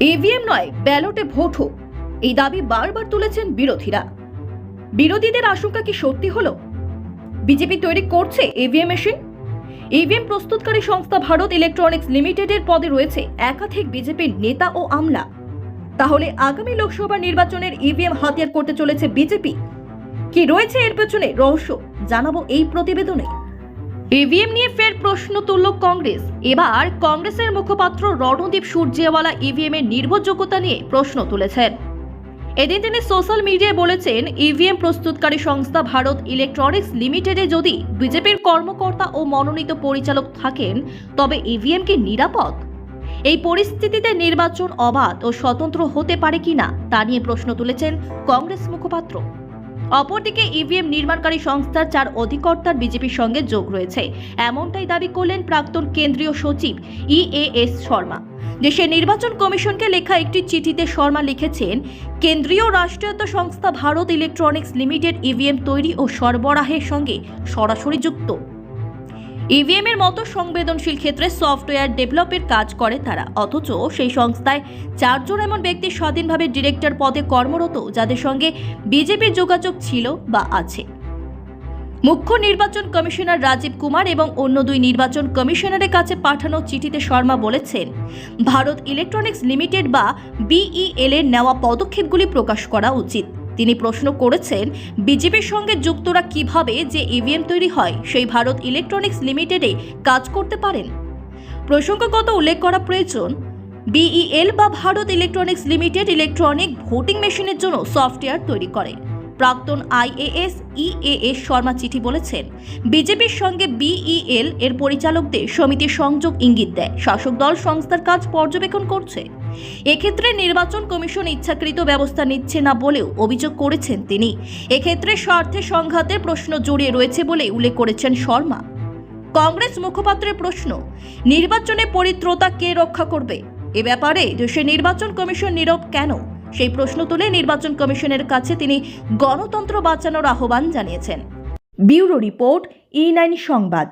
EVM নয়, ব্যালটে vote হোক। এই দাবি বারবার তুলেছেন বিরোধীরা। বিরোধীদের আশঙ্কা কি সত্যি হলো? বিজেপি তৈরি করছে ইভিএম মেশিন? ইভিএম প্রস্তুতকারী সংস্থা ভারত ইলেকট্রনিক্স লিমিটেডের পদে রয়েছে একাধিক বিজেপির নেতা ও আমলা। তাহলে আগামী লোকসভা নির্বাচনের ইভিএম হাতিয়ার করতে চলেছে বিজেপি? কি রয়েছে এর পেছনে রহস্য? জানাব এই প্রতিবেদনে। ইভিএম নিয়ে ফের প্রশ্ন তুলল কংগ্রেস। এবার কংগ্রেসের মুখপাত্র রণদীপ সূর্যেওয়ালা ইভিএম এর নির্ভরযোগ্যতা নিয়ে প্রশ্ন তুলেছেন। এদিন তিনি সোশ্যাল মিডিয়ায় বলেছেন ইভিএম প্রস্তুতকারী সংস্থা ভারত ইলেকট্রনিক্স লিমিটেডে যদি বিজেপির কর্মকর্তা ও মনোনীত পরিচালক থাকেন, তবে ইভিএম কি নিরাপদ? এই পরিস্থিতিতে নির্বাচন অবাধ ও স্বতন্ত্র হতে পারে কিনা তা নিয়ে প্রশ্ন তুলেছেন কংগ্রেস মুখপাত্র। অপরদিকে ইভিএম নির্মাণকারী সংস্থার চার অধিকর্তার বিজেপির সঙ্গে যোগ রয়েছে। এমনটাই দাবি করলেন প্রাক্তন কেন্দ্রীয় সচিব ই এ এস শর্মা। দেশের নির্বাচন কমিশনকে লেখা একটি চিঠিতে শর্মা লিখেছেন, কেন্দ্রীয় রাষ্ট্রায়ত্ত সংস্থা ভারত ইলেকট্রনিক্স লিমিটেড ইভিএম তৈরি ও সরবরাহের সঙ্গে সরাসরি যুক্ত। ইভিএম এর মতো সংবেদনশীল ক্ষেত্রে সফটওয়্যার ডেভেলপের কাজ করে তারা। অথচ সেই সংস্থায় চারজন এমন ব্যক্তি স্বাধীনভাবে ডিরেক্টর পদে কর্মরত, যাদের সঙ্গে বিজেপির যোগাযোগ ছিল বা আছে। মুখ্য নির্বাচন কমিশনার রাজীব কুমার এবং অন্য দুই নির্বাচন কমিশনারের কাছে পাঠানো চিঠিতে শর্মা বলেছেন, ভারত ইলেকট্রনিক্স লিমিটেড বা বিইএল এর নেওয়া পদক্ষেপগুলি প্রকাশ করা উচিত। তিনি প্রশ্ন করেছেন, বিজেপির সঙ্গে যুক্তরা কীভাবে যে ইভিএম তৈরি হয়, সেই ভারত ইলেকট্রনিক্স লিমিটেডে কাজ করতে পারেন? প্রসঙ্গগত উল্লেখ করা প্রয়োজন বিইএল বা Bharat electronics limited electronic voting মেশিনের জন্য সফটওয়্যার তৈরি করে। প্রাক্তন আইএএস ইএএস শর্মা চিঠি বলেছেন, বিজেপির সঙ্গে বিইএল এর পরিচালকদের সমিতির সংযোগ ইঙ্গিত দেয়। শাসক দল সংস্থার কাজ পর্যবেক্ষণ করছে। এক্ষেত্রে নির্বাচন কমিশন ইচ্ছাকৃত ব্যবস্থা নিচ্ছে না বলেও অভিযোগ করেছেন তিনি। এক্ষেত্রে স্বার্থে সংঘাতের প্রশ্ন জড়িয়ে রয়েছে বলে উল্লেখ করেছেন শর্মা। কংগ্রেস মুখপাত্রের প্রশ্ন, নির্বাচনে পরিত্রতা কে রক্ষা করবে? এ ব্যাপারে দেশের নির্বাচন কমিশন নীরব কেন? সেই প্রশ্ন তুলে নির্বাচন কমিশনের কাছে তিনি গণতন্ত্র বাঁচানোর আহ্বান জানিয়েছেন। ব্যুরো রিপোর্ট, ই নাইন সংবাদ।